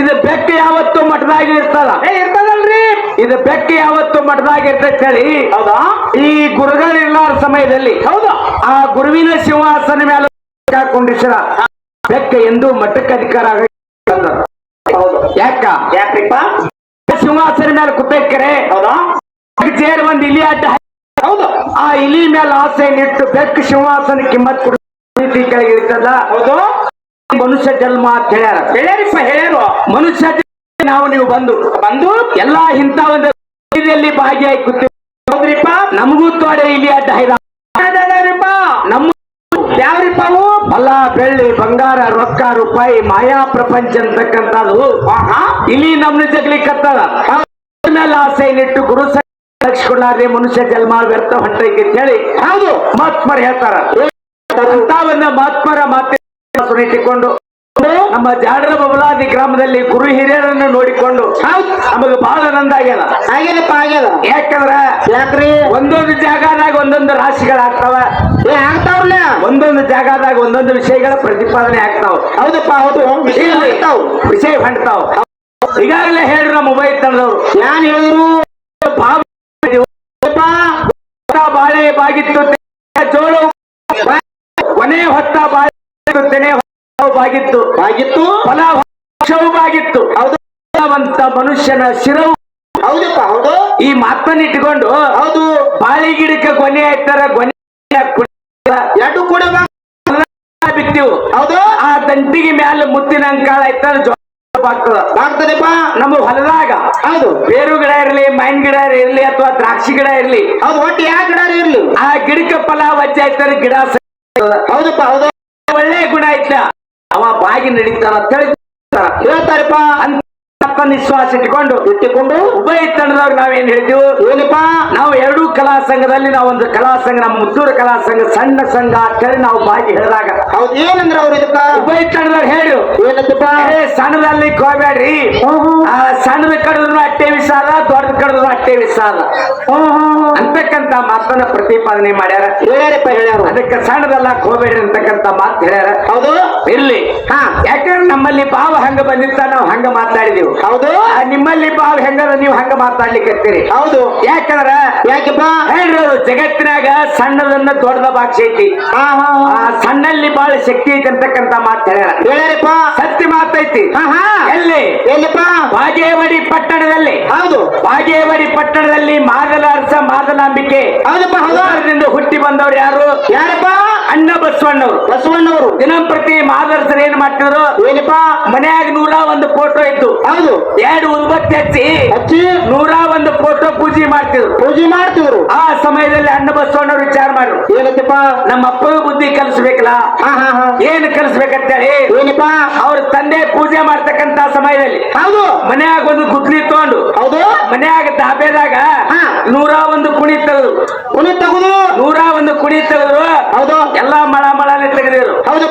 ಇದು ಬೆಕ್ಕ ಯಾವತ್ತು ಮಠದಾಗ ಇರ್ತದ ಏ ಇರ್ತದಲ್ರಿ. ಇದು ಬೆಕ್ಕ ಯಾವತ್ತು ಮಠದಾಗ ಇರ್ತೈತೆ ಕೇಳಿ ಹೌದಾ? ಈ ಗುರುಗಳಿರ್ಲಾರ ಸಮಯದಲ್ಲಿ ಹೌದು. ಆ ಗುರುವಿನ ಸಿಂಹಾಸನ ಮೇಲೆ ಕೊಂಡಿಸರ ಬೆಕ್ಕ ಎಂದು ಮಠಕ್ಕೆ ಅಧಿಕಾರ ಆಗ ಹೌದು. ಯಾಕ? ಯಾಕ್ರಿಪ್ಪ ಸಿಂಹಾಸನ ಮೇಲೆ ಕುತ್ತೈಕರೆ ಹೌದಾ? ಜೇರ್ ಒಂದು ಇಲಿ ಅಡ್ಡ ಹೌದು. ಆ ಇಲಿ ಮೇಲೆ ಆಸೆ ನಿಟ್ಟು ಬೆಕ್ಕ ಸಿಂಹಾಸನ ಕಿಮ್ಮತ್ ಕೊಡ್ತೀವಿ ಕೆಳಗೆ ಇರ್ತದ. ಹೌದು. ಮನುಷ್ಯ ಜನ್ಮ ಅಂತ ಹೇಳ್ಯಾರ ಹೇಳ್ಯಾರಿಪ್ಪ ಹೇಳ್ಯಾರು ಮನುಷ್ಯ ನಾವು ನೀವು ಬಂದು. ಬಂದು ಎಲ್ಲಾ ಇಂಥ ಒಂದು ಭಾಗಿಯಾಗಿ ಕೂತೀವಿ ನಮಗೂ ತೋಡೆ ಇಲ್ಲಿ ಅಡ್ಡ ನಮ್ಮ ಯಾವ್ರಿಪ್ಪ ಅವು? ಬೆಳ್ಳಿ ಬಂಗಾರ ರೊಕ್ಕ ರೂಪಾಯಿ ಮಾಯಾ ಪ್ರಪಂಚ ಅಂತಕ್ಕಂಥದ್ದು. ಇಲ್ಲಿ ನಮ್ನ ಜಗ್ಲಿಕ್ಕತ್ತದ ಮೇಲೆ ಆಸೆ ನಿಟ್ಟು ಗುರು ಲಕ್ಷಿಕೊಳ್ಳಾರ್ದೆ ಮನುಷ್ಯ ಜನ್ಮ ವ್ಯರ್ಥ ಹೊಂಟೈತಿ ಅಂತ ಹೇಳಿ ಹೌದು. ಮಹಾತ್ಮರು ಹೇಳ್ತಾರ. ಮಹಾತ್ಮರ ಮಾತೆ ಇಟ್ಟುಕೊಂಡು ನಮ್ಮ ಜಾಡರ ಬಬಲಾದಿ ಗ್ರಾಮದಲ್ಲಿ ಗುರು ಹಿರಿಯರನ್ನು ನೋಡಿಕೊಂಡು ನಮಗೆ ಬಹಳ ಆನಂದ ಆಗ್ಯದ. ಆಗ್ಯದಪ್ಪ ಆಗ್ಯದ? ಯಾಕಂದ್ರ ಯಾಕ್ರಿ? ಒಂದೊಂದು ಜಾಗದಾಗ ಒಂದೊಂದು ರಾಶಿಗಳಾಗ್ತಾವ ಏ ಆಗ್ತಾವ್ರಲ್ಲ? ಒಂದೊಂದು ಜಾಗದಾಗ ಒಂದೊಂದು ವಿಷಯಗಳ ಪ್ರತಿಪಾದನೆ ಆಗ್ತಾವ. ಹೌದಪ್ಪ ಹೌದು. ವಿಷಯ ಆಗ್ತಾವ್. ವಿಷಯ ಹೊಂಡ್ತಾವ ಈಗಾಗಲೇ ಹೇಳ್ರಿ ನಮ್ಮ ಮೊಬೈಲ್ ತಂದವರು ಯಾನ್ ಹೇಳಿದ್ರು? ಬಾಳೆ ಬಾಗಿತ್ತು. ಜೋಳ ಕೊನೆ ಹೊತ್ತ ಬಾಳೆ ಆಗಿತ್ತು ಫಲ ಬಾಗಿತ್ತು. ಹೌದು ಮನುಷ್ಯನ ಶಿರವು. ಹೌದಪ್ಪ ಹೌದು. ಈ ಮಾತನ್ನ ಇಟ್ಕೊಂಡು ಹೌದು. ಬಾಳಿ ಗಿಡಕ್ಕೆ ಕೊನೆ ಆಯ್ತಾರ ಕೊನೆ ಎರಡು ಕೂಡ ಬಿತ್ತೀವು ಹೌದು. ಆ ದಂಟಿಗೆ ಮ್ಯಾಲ ಮುತ್ತಿನ ಅಂಕಾಳ ಆಯ್ತಾರ ಆಗ್ತದ. ಆಗ್ತದಪ್ಪ ನಮ್ಮ ಹೊಲದಾಗ ಹೌದು. ಬೇರು ಗಿಡ ಇರ್ಲಿ ಮೈನ್ ಗಿಡ ಇರ್ಲಿ ಅಥವಾ ದ್ರಾಕ್ಷಿ ಗಿಡ ಇರ್ಲಿ ಹೌದು ಒಟ್ಟು ಯಾವ ಗಿಡ ಇರ್ಲಿ? ಆ ಗಿಡಕ್ಕೆ ಫಲ ವಜ್ಜೆ ಆಯ್ತಾರ ಗಿಡ ಹೌದಪ್ಪ ಹೌದು. ಒಳ್ಳೆ ಗುಣ ಅವ ಬಾಗಿ ನಡೀತಾರ ಅಂತ ಹೇಳಿ ಹೇಳ್ತಾರಪ್ಪ ಅಂತ ನಿಶ್ವಾಸ ಇಟ್ಕೊಂಡು ಇಟ್ಟುಕೊಂಡು ಉಭಯ ತಂಡದವ್ರು ನಾವೇನ್ ಹೇಳ್ತೀವಿ ಏನಪ್ಪ? ನಾವು ಎರಡೂ ಕಲಾ ಸಂಘದಲ್ಲಿ ನಾವು ಒಂದು ಕಲಾ ಸಂಘ ನಮ್ಮ ಮುತ್ತೂರು ಕಲಾ ಸಂಘ ಸಣ್ಣ ಸಂಘ ಅಂತ ಹೇಳಿ ನಾವು ಬಾಗಿ ಹೇಳಿದಾಗ ಹೌದು ಏನಂದ್ರ ಅವ್ರು ಇದಕ್ಕ? ಉಭಯ ತಂಡದವ್ರು ಹೇಳು. ಏನಂತಪ್ಪ? ಏ ಸಣ್ಣದಲ್ಲಿ ಕೋಬೇಡ್ರಿ. ಆ ಸಣ್ಣದ ಕಡಿದ್ರು ಅಟ್ಟೆ ವಿಷಾದ ದೊಡ್ಡದ ಕಡಿದ್ರು ವಿಶಾಲ ಅಂತಕ್ಕಂತ ಮಾತನ್ನ ಪ್ರತಿಪಾದನೆ ಮಾಡ್ಯಾರ. ಹೇಳ್ಯಾರಪ್ಪ ಹೇಳ್ಯಾರ ಅದಕ್ಕೆ ಸಣ್ಣದಲ್ಲ ಕೋಬೇಡ್ರಿ ಅಂತಕ್ಕಂತ ಮಾತು ಹೇಳ್ಯಾರ. ಹೌದು? ಇರ್ಲಿ. ಹಾ. ಯಾಕಂದ್ರೆ ನಮ್ಮಲ್ಲಿ ಭಾವ ಹಂಗ ಬಂದಿತ್ತ ನಾವು ಹಂಗ ಮಾತಾಡಿದೀವಿ. ಹೌದು? ನಿಮ್ಮಲ್ಲಿ ಭಾವ ಹೆಂಗದ ನೀವು ಹಂಗ ಮಾತಾಡ್ಲಿಕ್ಕೆ ಹೌದು. ಯಾಕಂದ್ರ ಯಾಕಪ್ಪ? ಹೇಳ್ರಿ ಜಗತ್ತಿನಾಗ ಸಣ್ಣದನ್ನ ದೊಡ್ಡದ ಬಾಕ್ಷ ಐತಿ. ಸಣ್ಣಲ್ಲಿ ಬಹಳ ಶಕ್ತಿ ಐತಿ ಅಂತಕ್ಕಂತ ಮಾತು ಹೇಳ್ಯಾರ. ಹೇಳ್ಯಾರಪ್ಪ. ಸತ್ಯ ಮಾತೈತಿ ಹಾ ಹಾ. ಎಲ್ಲಿ? ಎಲ್ಲಿಪ್ಪ? ಬಾಗೇವಾಡಿ ಪಟ್ಟಣದಲ್ಲಿ. ಹೌದು. ಬಾಗೇವಾಡಿ ಪಟ್ಟಣದಲ್ಲಿ ಮಾದಲಾರ್ಸ ಅರಸ ಮಾದಲಾಂಬಿಕೆ ಹುಟ್ಟಿ ಬಂದವ್ರು ಯಾರು? ಯಾರಪ್ಪ? ಅಣ್ಣ ಬಸವಣ್ಣವರು. ಬಸವಣ್ಣವರು. ದಿನಂಪ್ರತಿ ಮಹಾದರ್ಶನ ಏನ್ ಮಾಡ್ತಿದ್ರು? ಏನಪ್ಪ? ಮನ್ಯಾಗ ನೂರ ಒಂದು ಫೋಟೋ ಇತ್ತು. ಹೌದು. ಎರಡು ಉರ್ಬತ್ತಿ ಹಚ್ಚಿ ಹಚ್ಚಿ. ನೂರ ಒಂದು ಫೋಟೋ ಪೂಜೆ ಮಾಡ್ತಿದ್ರು. ಪೂಜೆ ಮಾಡ್ತಿದ್ರು. ಆ ಸಮಯದಲ್ಲಿ ಅಣ್ಣ ಬಸವಣ್ಣವ್ರು ವಿಚಾರ ಮಾಡ್ರು ಏನತ್ತಪ್ಪ ನಮ್ಮ ಅಪ್ಪ ಬುದ್ಧಿ ಕಲಿಸ್ಬೇಕಲ್ಲ? ಏನ್ ಕಲಿಸ್ಬೇಕಂತೇಳಿ ಏನಪ್ಪ? ಅವ್ರ ತಂದೆ ಪೂಜೆ ಮಾಡ್ತಕ್ಕಂತ ಸಮಯದಲ್ಲಿ ಹೌದು. ಮನ್ಯಾಗ ಒಂದು ಗುದ್ಲಿ ತಗೊಂಡು ಹೌದು. ಮನ್ಯಾಗ ದಾಬೇದಾಗ. ನೂರ ಒಂದು ಕುಣಿ ತೆಗೆದು. ಕುಣಿ ತಗದು. ನೂರ ಒಂದು ಕುಣಿ ತೆಗೆದ್ರು ಹೌದು. ಎಲ್ಲಾ ಮಳ ಮಳನೆ ತೆಗೆದಿರು ಹೌದಪ್ಪ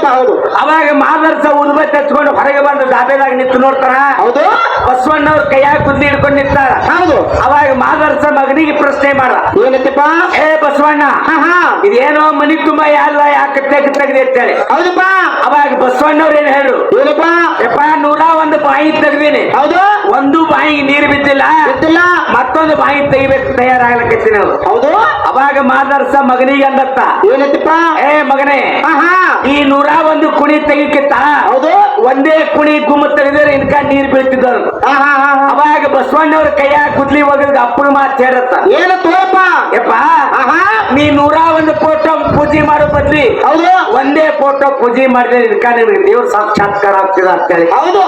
ಹೌದು. ಅವಾಗ ಮಾದರ್ಸ ಉಲ್ಬತ್ತಿ ಹಚ್ಕೊಂಡು ಹೊರಗೆ ಬಂದು ದಾಬೇದಾಗ ನಿಂತು ನೋಡ್ತಾರ? ಹೌದು. ಬಸವಣ್ಣವ್ರ ಕೈಯಾಗ ಕುಂದಿ ಹಿಡ್ಕೊಂಡು ನಿಂತಾರ ಹೌದು. ಅವಾಗ ಮಾದರ್ಸ ಮಗನಿಗೆ ಪ್ರಶ್ನೆ ಮಾಡ ಏನತ್ತಪ್ಪ ಏ ಬಸವಣ್ಣ ಇದೇನೋ ಮನಿ ತುಂಬಾ ಯಾಲ್ಲ ಯಾಕೆ ತೆಗ್ ತೆಗ್ದಿ ಅಂತೇಳಿ ಹೌದಪ್ಪ. ಅವಾಗ ಬಸವಣ್ಣವ್ರ ಏನ್ ಹೇಳು ಏನಪ್ಪ? ಯಪ್ಪ ನೂರ ಒಂದು ಬಾಯಿ ತೆಗ್ದೀನಿ. ಹೌದು. ಒಂದು ಬಾಯಿಗೆ ನೀರು ಬಿದ್ದಿಲ್ಲ. ಬಿದ್ದಿಲ್ಲ. ಮತ್ತೊಂದು ಬಾಯಿ ತೆಗಿಬೇಕು ತಯಾರಾಗ್ಲಕತ್ತೀನಿ ನಾವು ಹೌದು. ಅವಾಗ ಮಾದರ್ಸ ಮಗನಿಗೆ ಅಂದತ್ತ. ಏನತ್ತಪ್ಪ ಏ ಮಗನೇ ಈ ನೂರ ಒಂದು ಕುಣಿ ತೆಗಿಕಿತ್ತ? ಹೌದು. ಒಂದೇ ಕುಣಿ ಗುಮ್ಮ ತೆಗೆದ್ರೆ ಇನ್ಕ ನೀರ್ ಹಾ. ಅವಾಗ ಬಸವಣ್ಣವ್ರ ಕೈಯಾಗ ಕುದ್ಲಿ ಹೋಗಿದ್ ಅಪ್ಪನ ಮಾತು ಹೇಳತ್ತ. ಏನು ತೋಪ ಯಪ್ಪ ನೀ ನೂರ ಒಂದು ಫೋಟೋ ಪೂಜೆ ಮಾಡೋ ಬದ್ಲಿ ಹೌದು. ಒಂದೇ ಫೋಟೋ ಪೂಜೆ ಮಾಡಿದ್ರೆ ಇನ್ಕ ನಿಮ್ಗೆ ದೇವ್ರ ಸಾಕ್ಷಾತ್ಕಾರ ಆಗ್ತದ ಅಂತೇಳಿ. ಹೌದು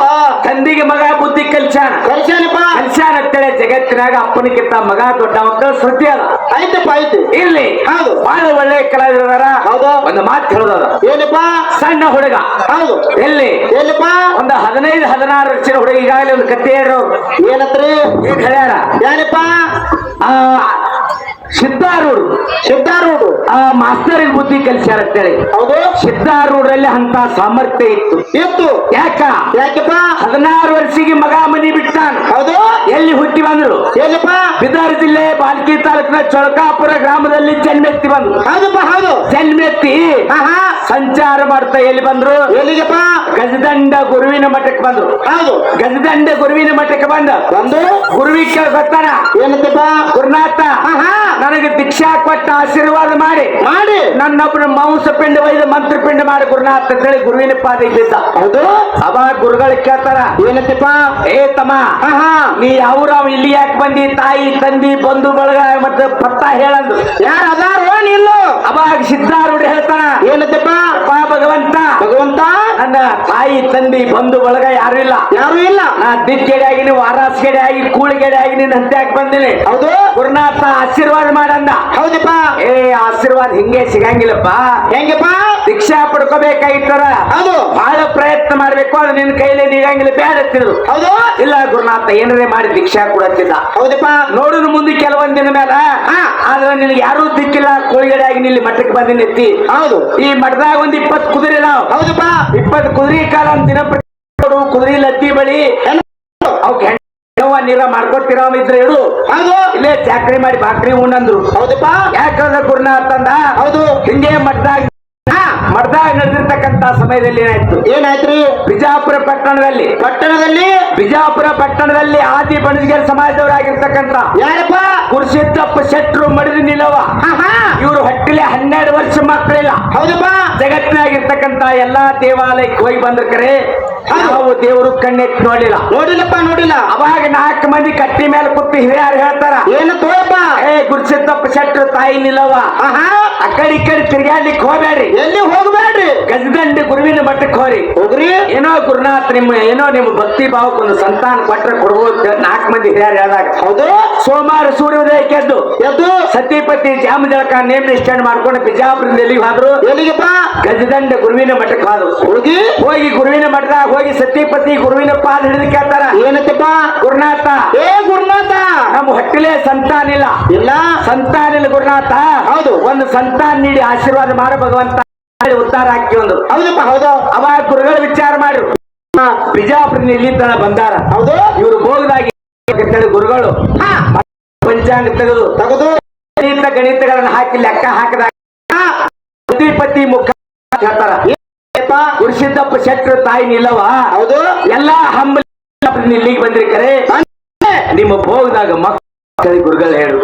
ತಂದಿಗೆ ಮಗ ಬುದ್ಧಿ ಕಲ್ಸಾನ ಕಲ್ಸ್ಯಾನಪ್ಪ. ಕಲ್ಸಾನ ಅಂತೇಳಿ ಜಗತ್ತಿನಾಗ ಅಪ್ಪನಿಗಿಂತ ಮಗ ದೊಡ್ಡ ಮಕ್ಕಳು ಸುದ್ದಿ ಅದ. ಆಯ್ತಪ್ಪ ಆಯ್ತು. ಇಲ್ಲಿ ಹೌದು. ಬಹಳ ಒಳ್ಳೆ ಕಲಾವಿದರ. ಹೌದು. ಒಂದು ಮಾತು ಹೇಳೋದ ಏನಪ್ಪ? ಸಣ್ಣ ಹುಡುಗ. ಹೌದು. ಎಲ್ಲಿ? ಎಲ್ಲಪ್ಪ? ಒಂದು ಹದಿನೈದು ಹದಿನಾರು ವರ್ಷದ ಹುಡುಗ ಈಗಾಗಲೇ ಒಂದು ಕತ್ತೆ ಹೇಳೋರು ಏನತ್ರಿ ಈಗ ಹೇಳ್ಯಾರ ಏನಪ್ಪ ಆ ಸಿದ್ಧಾರೂಢರು ಸಿದ್ಧಾರೂಢು. ಆ ಮಾಸ್ತರಿಗೆ ಬುದ್ಧಿ ಕಲಿಸ್ಯಾರ ಅಂತೇಳಿ. ಹೌದು. ಸಿದ್ಧಾರೂಢರಲ್ಲಿ ಅಂತ ಸಾಮರ್ಥ್ಯ ಇತ್ತು. ಇತ್ತು. ಯಾಕ? ಯಾಕಪ್ಪ? ಹದಿನಾರು ವರ್ಷಿಗೆ ಮಗ ಮನಿ ಬಿಟ್ಟಾನ. ಹೌದು. ಎಲ್ಲಿ ಹುಟ್ಟಿ ಬಂದ್ರು? ಏನಪ್ಪ ಬಿದಾರ್ ಜಿಲ್ಲೆ ಬಾಲ್ಕಿ ತಾಲೂಕಿನ ಚೊಳಕಾಪುರ ಗ್ರಾಮದಲ್ಲಿ ಜನ್ಮೆತ್ತಿ ಬಂದ್ರು. ಹೌದಪ್ಪ ಹೌದು. ಜನ್ಮೆತ್ತಿ ಸಂಚಾರ ಮಾಡ್ತಾ ಎಲ್ಲಿ ಬಂದ್ರು? ಎಲ್ಲಿಗಪ್ಪ? ಗಜದಂಡ ಗುರುವಿನ ಮಠಕ್ಕೆ ಬಂದ್ರು. ಹೌದು. ಗಜದಂಡ ಗುರುವಿನ ಮಠಕ್ಕೆ ಬಂದ. ಬಂದು? ಗುರುವಿ ಕೇಳ್ಕೊತಾನ ಏನಂತಪ್ಪ? ಗುರುನಾಥ. ಹಾ ನನಗೆ ಭಿಕ್ಷಾ ಕೊಟ್ಟ ಆಶೀರ್ವಾದ ಮಾಡಿ. ಮಾಡಿ. ನನ್ನೊಬ್ಬರು ಮಾಂಸ ಪಿಂಡ ಒಯ್ದು ಮಂತ್ರ ಪಿಂಡ ಮಾಡಿ ಗುರುನಾಥ ಅಂತ ಹೇಳಿ ಗುರುವಿನ ಪಾದ ಬಿದ್ದ ಹೌದು? ಅವಾಗ ಗುರುಗಳು ಕೇಳ್ತಾರ ಏನಂತಪ್ಪ? ಏ ತಮ್ಮ ನೀ ಅವ್ರ ಇಲ್ಲಿ ಯಾಕೆ ಬಂದಿ? ತಾಯಿ ತಂದಿ ಬಂಧು ಬಳಗ ಮತ್ತೆ ಪತ್ತ ಹೇಳಂದ್ರು. ಯಾರು ಅದಾರು ಏನಿಲ್ಲ ಅವಾಗ ಸಿದ್ಧಾರೂಢ ಹೇಳ್ತಾನ ಏನಂತಪ್ಪ? ಭಗವಂತ ನನ್ನ ತಾಯಿ ತಂದಿ ಬಂಧು ಬಳಗ ಯಾರು ಇಲ್ಲ. ಯಾರು ಇಲ್ಲ. ನಾ ದಿಕ್ಕೆಡೆ ಆಗಿನಿ ವಾರಾಸ್ಗೆಡೆ ಆಗಿ ಕೂಳಿಗೆಡೆ ಆಗಿನಿ ನಿನ್ನ ಹಂತ್ಯಾಕ್ ಬಂದಿನಿ. ಹೌದು. ಗುರುನಾಥ ಆಶೀರ್ವಾದ ಮಾಡಂದ ಹೌದಪ್ಪ. ಏ ಆಶೀರ್ವಾದ ಹಿಂಗೆ ಸಿಗಂಗಿಲ್ಲಪ್ಪ. ಹೆಂಗಪ್ಪ? ದೀಕ್ಷಾ ಪಡ್ಕೋಬೇಕಾಗಿತ್ತರ. ಹೌದು. ಬಹಳ ಪ್ರಯತ್ನ ಮಾಡ್ಬೇಕು ಅದು ನಿನ್ನ ಕೈಲಿ ನೀಗಂಗಿಲ್ಲ ಬೇಡ ತಿರು ಹೌದು. ಇಲ್ಲ ಗುರುನಾಥ ಏನಾರೇ ಮಾಡಿ ಭಿಕ್ಷಾ ಕೊಡತ್ತಿಲ್ಲ ಹೌದಪ್ಪ. ನೋಡಿದ್ರು ಮುಂದೆ ಕೆಲವೊಂದ್ ದಿನ ಮೇಲೆ. ಆದ್ರೆ ನಿನಗೆ ಯಾರು ದಿಕ್ಕಿಲ್ಲ ಕೋಳಿಗಡೆ ಆಗಿ ನಿಲ್ಲಿ ಮಠಕ್ಕೆ ಬಂದಿನ ಎತ್ತಿ ಹೌದು. ಈ ಮಠದಾಗ ಒಂದ್ ಇಪ್ಪತ್ ಕುದುರೆ ನಾವು ಹೌದಪ್ಪ. ಇಪ್ಪತ್ ಕುದುರೆ ಕಾಲ ಒಂದ್ ದಿನ ಪಟ್ಟು ಕುದುರೆ ಲತ್ತಿ ಬಳಿ. ಅವಕ್ಕೆ ನೀರ ಮಾಡ್ಕೊಡ್ತೀರಾ ಇದ್ರೆ ಹೇಳು ಹೌದು. ಇಲ್ಲೇ ಚಾಕ್ರಿ ಮಾಡಿ ಬಾಕ್ರಿ ಉಣ್ಣಂದ್ರು. ಹೌದಪ್ಪ. ಯಾಕಂದ್ರೆ ಗುರುನಾಥ ಹೌದು. ಹಿಂಗೆ ಮಠದಾಗ ಮಠದಾಗ ನಡೆದಿರ್ತಕ್ಕಂತ ಸಮಯದಲ್ಲಿ ಏನಾಯ್ತು? ಏನಾಯ್ತ್ರಿ? ಬಿಜಾಪುರ ಪಟ್ಟಣದಲ್ಲಿ. ಪಟ್ಟಣದಲ್ಲಿ? ಬಿಜಾಪುರ ಪಟ್ಟಣದಲ್ಲಿ ಆದಿ ಬಣಜಗೇರಿ ಸಮಾಜದವರಾಗಿರ್ತಕ್ಕಂತ ಯಾರಪ್ಪ? ಗುರುಸಿದ್ದಪ್ಪ ಶೆಟ್ರು ಮಡಿದು ಹಾ ಇವರು ಹೊಟ್ಟಿಲೆ ಹನ್ನೆರಡು ವರ್ಷ ಮಕ್ಕಳಿಲ್ಲ. ಹೌದಪ್ಪ. ಜಗತ್ತಿನಾಗಿರ್ತಕ್ಕಂತ ಎಲ್ಲಾ ದೇವಾಲಯಕ್ಕೆ ಹೋಗಿ ಬಂದ್ರೆ ಕರೆ. ನಾವು ದೇವರು ಕಣ್ಣೆತ್ತಿ ನೋಡಿಲ್ಲ ನೋಡಿಲ್ಲಪ್ಪ ನೋಡಿಲ್ಲ ಅವಾಗ ನಾಲ್ಕು ಮಂದಿ ಕಟ್ಟಿ ಮೇಲೆ ಕುತ್ತಿ ಹಿರಿಯರು ಹೇಳ್ತಾರ. ಏನು ತೋಯಪ್ಪ? ಏ ಗುರುಸಿದ್ದಪ್ಪ ಶೆಟ್ರು ತಾಯಿ ನಿಲ್ಲವ ಅಕ್ಕಡಿ ಆ ಕಡೆ ಈ ಕಡೆ ತಿರ್ಗಾಡ್ಲಿಕ್ಕೆ ಹೋಗ್ಬೇಡ್ರಿ. ಎಲ್ಲಿ ಹೋಗ್ಬೇಡ್ರಿ? ಗಜದಂಡಿ ಗುರುವಿನ ಮಟ್ಟಕ್ಕೆ ಹೋರಿ ಹೋಗ್ರಿ? ಏನೋ ಗುರುನಾಥ್ ನಿಮ್ಮ ಏನೋ ನಿಮ್ಮ ಭಕ್ತಿ ಭಾವಕ್ಕೊಂದು ಸಂತಾನ ಕೊಟ್ರೆ ಕೊಡ್ಬೋದು ನಾಲ್ಕು ಮಂದಿ ಹಿರಿಯರು ಹೇಳಿದಾಗ. ಹೌದು? ಸೋಮವಾರ ಸೂರ್ಯೋದಯಕ್ಕೆ ಎದ್ದು ಎದ್ದು? ಸತಿಪತಿ ಜಾಮ ಜಳಕ ನೇಮ್ ನಿಷ್ಠಾನ ಮಾಡ್ಕೊಂಡು ಬಿಜಾಪುರದಲ್ಲಿ ಎಲ್ಲಿಗೆ ಹೋದ್ರು? ಎಲ್ಲಿಗೆಪ್ಪ? ಗಜದಂಡ ಗುರುವಿನ ಮಠಕ್ಕೆ ಹೋದ್ರು. ಹೋಗಿ? ಹೋಗಿ ಗುರುವಿನ ಮಠದಾಗ ಹೋಗಿ ಸತಿಪತಿ ಗುರುವಿನ ಪಾದ ಹಿಡಿದು ಕೇಳ್ತಾರ. ಏನತ್ತಪ್ಪ ಗುರುನಾಥ. ಏ ಗುರುನಾಥ! ನಮ್ಮ ಹೊಟ್ಟಿಲೆ ಸಂತಾನ ಇಲ್ಲ. ಇಲ್ಲ? ಸಂತಾನ ಇಲ್ಲ ಗುರುನಾಥ. ಹೌದು. ಒಂದು ಸಂತಾನ ನೀಡಿ ಆಶೀರ್ವಾದ ಮಾಡ ಭಗವಂತ. ಉತ್ತಾರ ಹಾಕಿ ಒಂದು. ಹೌದಪ್ಪ ಹೌದು. ಅವಾಗ ಗುರುಗಳು ವಿಚಾರ ಮಾಡ್ರು. ಹಾ, ಬಿಜಾಪುರ ಇಲ್ಲಿ ತನ ಬಂದಾರ. ಹೌದು. ಇವರು ಹೋಗದಾಗಿ ಗುರುಗಳು. ಪಂಚಾಂಗ ತೆಗೆದು. ತಗದು. ಗಣಿತ ಗಣಿತಗಳನ್ನ ಹಾಕಿ ಲೆಕ್ಕ ಹಾಕಿದಾಗ ಪತಿ ಮುಖ ಹೇಳ್ತಾರ. ಗುರುಸಿದ್ದಪ್ಪ ಶೆಟ್ರು ತಾಯಿ ನಿಲ್ಲವ ಹೌದು. ಎಲ್ಲಾ ಹಂಬಲಿ ಬಂದ್ರಿ ಕರೆ. ನಿಮ್ಮ ಭೋಗದಾಗ ಮಕ್ಕಳ ಗುರುಗಳು ಹೇಳು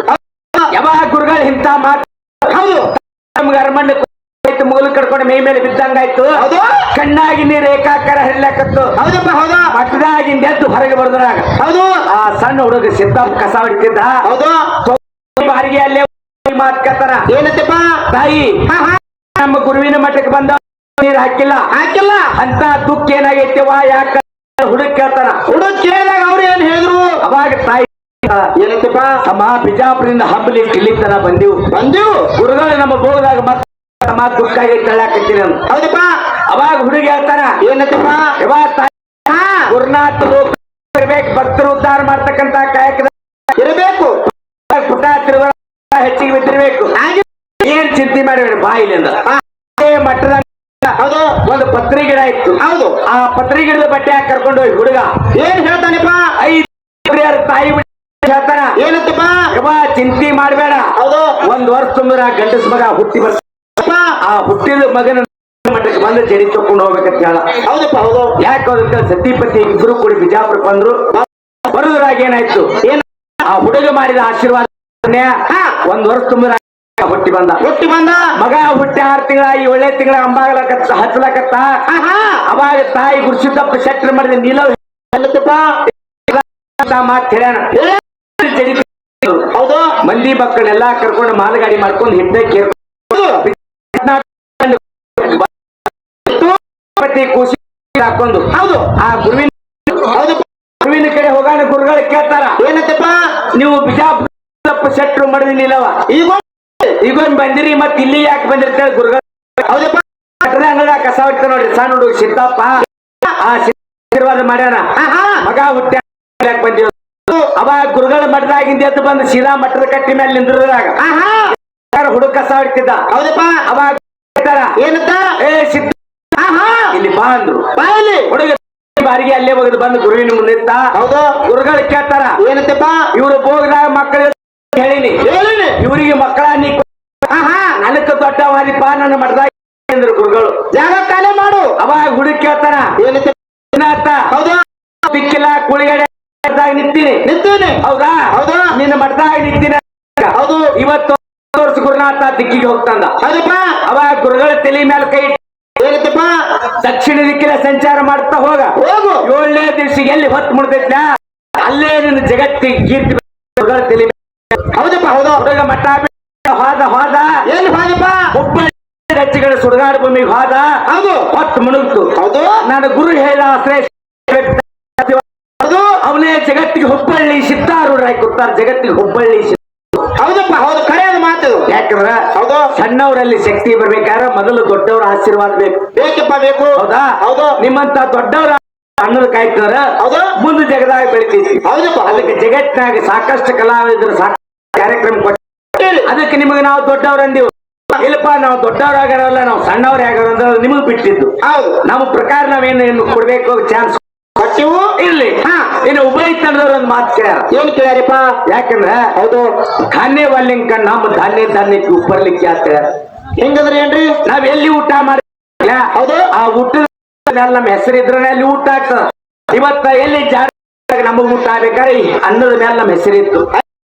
ಯಾವಾಗ ಗುರುಗಳು ಇಂತ ಮಾತು ಹೌದು. ನಮ್ಗೆ ಅರಮಣ್ಣ ಮುಗಲು ಕಡ್ಕೊಂಡು ಮೈ ಮೇಲೆ ಬಿದ್ದಂಗಾಯ್ತು. ಹೌದು. ಕಣ್ಣಾಗಿ ನೀರ್ ಏಕಾಕಾರ ಹರಿಲಾಕತ್ತು ಹೌದಪ್ಪ ಹೌದಾ. ಮಠದಾಗಿಂದ ಎದ್ದು ಹೊರಗೆ ಬರ್ದ್ರಾಗ. ಹೌದು. ಆ ಸಣ್ಣ ಹುಡುಗ ಸಿದ್ದಪ್ಪ ಕಸ ಹೊಡಿತಿದ್ದ. ಹೌದು. ಬಾರಿಗೆ ಅಲ್ಲೇ ಮಾತ್ಕತ್ತಾರ ಏನತ್ತಪ್ಪ ತಾಯಿ ನಮ್ಮ ಗುರುವಿನ ಮಠಕ್ಕೆ ಬಂದ ನೀರು ಹಾಕಿಲ್ಲ. ಹಾಕಿಲ್ಲ. ಅಂತ ದುಃಖ ಏನಾಗೈತಿವ ಯಾಕ ಹುಡುಗ ಕೇಳ್ತಾನ ಹುಡುಗ ಕೇಳಿದಾಗ ಅವ್ರು ಏನ್ ಹೇಳಿದ್ರು? ಅವಾಗ ತಾಯಿ ಏನಂತಪ್ಪ? ಅಮ್ಮ ಬಿಜಾಪುರದಿಂದ ಹಬ್ಬಲಿ ತರ ಬಂದಿವು. ಬಂದಿವು. ಗುರುಗಳು ನಮ್ಮ ಬೋಗದಾಗ ಮತ್ತೆ ತಮ್ಮ ದುಃಖ ಆಗೈತೆ ಹೇಳಾಕತ್ತೀನಿ ನಾನು. ಹೌದಪ್ಪ. ಅವಾಗ ಹುಡುಗ ಹೇಳ್ತಾರ ಏನಂತಪ್ಪ? ಯಾವಾಗ ತಾಯಿ ಗುರುನಾಥ ಇರ್ಬೇಕು ಭಕ್ತರು ಉದ್ಧಾರ ಮಾಡ್ತಕ್ಕಂತ ಕಾಯಕ ಇರಬೇಕು. ಪುಟ ಹೆಚ್ಚಿಗೆ ಬಿದ್ದಿರ್ಬೇಕು. ಹಾಗೆ. ಏನ್ ಚಿಂತೆ ಮಾಡಿ ಬಾಯಿಲಿಂದ. ಮಟ್ಟದ ಹೌದು ಒಂದು ಪತ್ರಿ ಗಿಡ ಇತ್ತು. ಹೌದು. ಆ ಪತ್ರಿ ಗಿಡದ ಬಟ್ಟೆ ಹಾಕಿ ಕರ್ಕೊಂಡು ಹೋಗಿ ಹುಡುಗ. ಏನ್ ಹೇಳ್ತಾನಪ್ಪ? ಐದು ತಾಯಿ ಹೇಳ್ತಾನ. ಏನಂತಪ್ಪ ಯವ್ವ ಚಿಂತೆ ಮಾಡಬೇಡ. ಹೌದು. ಒಂದ್ ವರ್ಷ ತುಂಬಿರ ಗಂಡಸ ಮಗ ಹುಟ್ಟಿ ಬರ್ತ ಆ ಹುಟ್ಟಿದ ಮಗನ ಮಠಕ್ಕೆ ಬಂದು ಜಡಿ ತಕೊಂಡು ಹೋಗ್ಬೇಕಂತ ಹೇಳ. ಹೌದಪ್ಪ ಹೌದು. ಯಾಕೆ ಸತಿಪತಿ ಇಬ್ರು ಕೂಡಿ ಬಿಜಾಪುರ ಬಂದ್ರು. ಬರೋದ್ರಾಗ ಏನಾಯ್ತು? ಏನ್? ಆ ಹುಡುಗ ಮಾಡಿದ ಆಶೀರ್ವಾದ. ಒಂದ್ ವರ್ಷ ತುಂಬಿರ ಹುಟ್ಟಿ ಬಂದ. ಹುಟ್ಟಿ ಬಂದ. ಮಗ ಹುಟ್ಟಿ ಆರು ತಿಂಗಳ ಈ ಒಳ್ಳೆ ತಿಂಗಳ ಅಂಬಾಗಲಕತ್ತ ಹಚ್ಚಲಕತ್ತ ಅವಾಗ ತಾಯಿ ಗುರುಸಿದ್ದಪ್ಪ ಶೆಟ್ರ್ ಮಾಡಿದ ನೀಲವ್ ಮಾತು ಹೇಳ್ಯಾನ. ಹೌದು. ಮಂದಿ ಮಕ್ಕಳನ್ನೆಲ್ಲ ಕರ್ಕೊಂಡು ಮಾಲಗಾಡಿ ಮಾಡ್ಕೊಂಡು ಹಿಂದೆ ಕೂಸಿ ಹಾಕೊಂಡು. ಹೌದು. ಆ ಗುರುವಿನ ಹೌದು. ಗುರುವಿನ ಕಡೆ ಹೋಗಾಣ ಗುರುಗಳು ಕೇಳ್ತಾರ. ಏನತ್ತಪ್ಪ ನೀವು ಬಿಜಾಪುರ ಶೆಟ್ರು ಮಾಡಿದ ನಿಲ್ಲವ ಈಗ ಈಗೊಂದ್ ಬಂದಿರಿ ಮತ್ತೆ ಇಲ್ಲಿ ಯಾಕೆ ಬಂದಿರ್ತೇವೆ ಗುರುಗಳು ಹೌದಪ್ಪ. ಮಠದ ಅಂಗಡ ಕಸ ಹೊಡ್ತ ನೋಡ್ರಿ ಸಣ್ಣ ಹುಡುಗ ಸಿದ್ದಪ್ಪ ಆ ಆಶೀರ್ವಾದ ಮಾಡ್ಯಾನ. ಮಗ ಹುಟ್ಟ ಬಂದಿವ್ ಅವಾಗ ಗುರುಗಳ ಮಠದಾಗಿಂದ ಎದ್ದು ಬಂದು ಶಿಲಾ ಮಠದ ಕಟ್ಟಿ ಮೇಲೆ ನಿಂದ್ರದಾಗ. ಹುಡುಗ ಕಸ ಹೊಡ್ತಿದ್ದ? ಹೌದಪ್ಪ. ಅವಾಗ ಏನಂತ ಏ ಸಿದ್ಧ. ಇಲ್ಲಿ ಬಾ ಅಂದ್ರು. ಹುಡುಗ ಬಾರಿಗೆ ಅಲ್ಲೇ ಒಗೆದು ಬಂದು ಗುರುವಿನ ಮುಂದೆ ಹೌದು. ಗುರುಗಳು ಕೇಳ್ತಾರ ಏನಂತಪ್ಪ? ಇವರು ಬೋಗದಾಗ ಮಕ್ಕಳು ಹೇಳಿನಿ. ಹೇಳಿನಿ. ಇವರಿಗೆ ಮಕ್ಕಳ ನೀ ನನಕ ದೊಡ್ಡ ಮಾರಿಪ್ಪ ನನ್ನ ಮಠದಾಗ ಅಂದ್ರು ಗುರುಗಳು? ಜಾಗ ಖಾಲಿ ಮಾಡು? ಅವಾಗ ಹುಡುಕ್ ಕೇಳ್ತಾನ ಹೌದು? ದಿಕ್ಕಿಲ್ಲ ಕುಳಿಗಡೆ ನಿಂತೀನಿ. ನಿಂತೀನಿ. ಹೌದಾ? ಹೌದು. ನಿನ್ನ ಮಠದಾಗ ನಿಂತೀನಿ ಹೌದು. ಇವತ್ತು ವರ್ಷ ಗುರುನಾಥ ದಿಕ್ಕಿಗೆ ಹೋಗ್ತಂದ. ಹೌದಪ್ಪ. ಅವಾಗ ಗುರುಗಳ ತಲೆ ಮೇಲೆ ಕೈ ಇಟ್ಟು ಏನೈತಿಪ್ಪ ದಕ್ಷಿಣ ದಿಕ್ಕಿನ ಸಂಚಾರ ಮಾಡ್ತಾ ಹೋಗ. ಹೋಗು. ಏಳನೇ ದಿವಸ ಎಲ್ಲಿ ಹೊತ್ತು ಮುಡ್ದೈತ್ಲ ಅಲ್ಲೇ ನಿನ್ನ ಜಗತ್ತಿಗೆ ಕೀರ್ತಿ ಗುರುಗಳ ತಲೆ ಮೇಲೆ ಹೌದಪ್ಪ ಹೌದು ಹುಡುಗ ಮಠ ಬಿಟ್ಟು ಹೋದ ಹೋದ ಎಲ್ಲಿ ಹೋದಪ್ಪ ಹುಬ್ಬಳ್ಳಿ ಗಚ್ಚಿಗಳ ಸುಡಗಾಡ ಭೂಮಿಗೆ ಹೋದ ಹೌದು. ಹೊತ್ತು ಮುಳುಗ್ತು ಹೌದು. ನನ್ನ ಗುರು ಹೇಳ ಶ್ರೇಷ್ಠ ಅವನೇ ಜಗತ್ತಿಗೆ ಹುಬ್ಬಳ್ಳಿ ಸಿದ್ಧಾರೂಢರಾಗಿ ಕೊಡ್ತಾರೆ ಜಗತ್ತಿಗೆ ಹುಬ್ಬಳ್ಳಿ ಹೌದಪ್ಪ ಹೌದು ಕರೆ ಅದು ಮಾತು. ಯಾಕಂದ್ರ ಹೌದು. ಸಣ್ಣವರಲ್ಲಿ ಶಕ್ತಿ ಬರ್ಬೇಕಾದ್ರೆ ಮೊದಲು ದೊಡ್ಡವರ ಆಶೀರ್ವಾದ ಬೇಕು. ಬೇಕಪ್ಪ ಬೇಕು. ಹೌದಾ? ಹೌದು. ನಿಮ್ಮಂತ ದೊಡ್ಡವರ ಅನ್ನದ ಕಾಯ್ತಾರ ಹೌದು. ಮುಂದೆ ಜಗದಾಗ ಬೆಳಿತೀವಿ. ಹೌದಪ್ಪ. ಹೌದು ಅದಕ್ಕೆ ಜಗತ್ತಿನಾಗ ಸಾಕಷ್ಟು ಕಲಾವಿದರು ಸಾಕಷ್ಟು ಕಾರ್ಯಕ್ರಮ ಕೊಟ್ಟು ಅದಕ್ಕೆ ನಿಮಗೆ ನಾವು ದೊಡ್ಡವ್ರು ಅಂದಿವು ಇಲ್ಲಪ್ಪ ನಾವು ದೊಡ್ಡವರಾಗಾರಲ್ಲ ನಾವು ಸಣ್ಣವ್ರ ಯಾಗಾರ ಅಂದ್ರೆ ನಿಮಗೆ ಬಿಟ್ಟಿದ್ದು. ಹೌದು. ನಮ್ಮ ಪ್ರಕಾರ ನಾವೇನು ಏನು ಕೊಡ್ಬೇಕು ಚಾನ್ಸ್ ಕೊಟ್ಟಿವು? ಇರ್ಲಿ. ಹಾ. ಇನ್ನು ಉಭಯ ತಂಡದವ್ರ ಒಂದು ಮಾತು ಕೇಳ್ಯಾರ ಏನ್ ಕೇಳ್ಯಾರಿಪ್ಪ? ಯಾಕಂದ್ರೆ ಹೌದು. ಧಾನ್ಯ ವಲ್ಲಿಂಕ ನಮ್ಮ ಧಾನ್ಯ ಧಾನ್ಯಕ್ಕೆ ಉಪ್ಪರ್ಲಿಕ್ಕೆ ಅಂತ ಹೆಂಗಂದ್ರೆ ಏನ್ರಿ? ನಾವ್ ಎಲ್ಲಿ ಊಟ ಮಾಡಿ ಹೌದು. ಆ ಊಟದ ಮೇಲೆ ನಮ್ಮ ಹೆಸರಿದ್ರೆ ಅಲ್ಲಿ ಊಟ ಆಗ್ತದ. ಇವತ್ತ ಎಲ್ಲಿ ಜಾಗ ನಮಗ್ ಊಟ ಆಗ್ಬೇಕಾದ್ರೆ ಅನ್ನದ ಮೇಲೆ ನಮ್ಮ ಹೆಸರಿತ್ತು.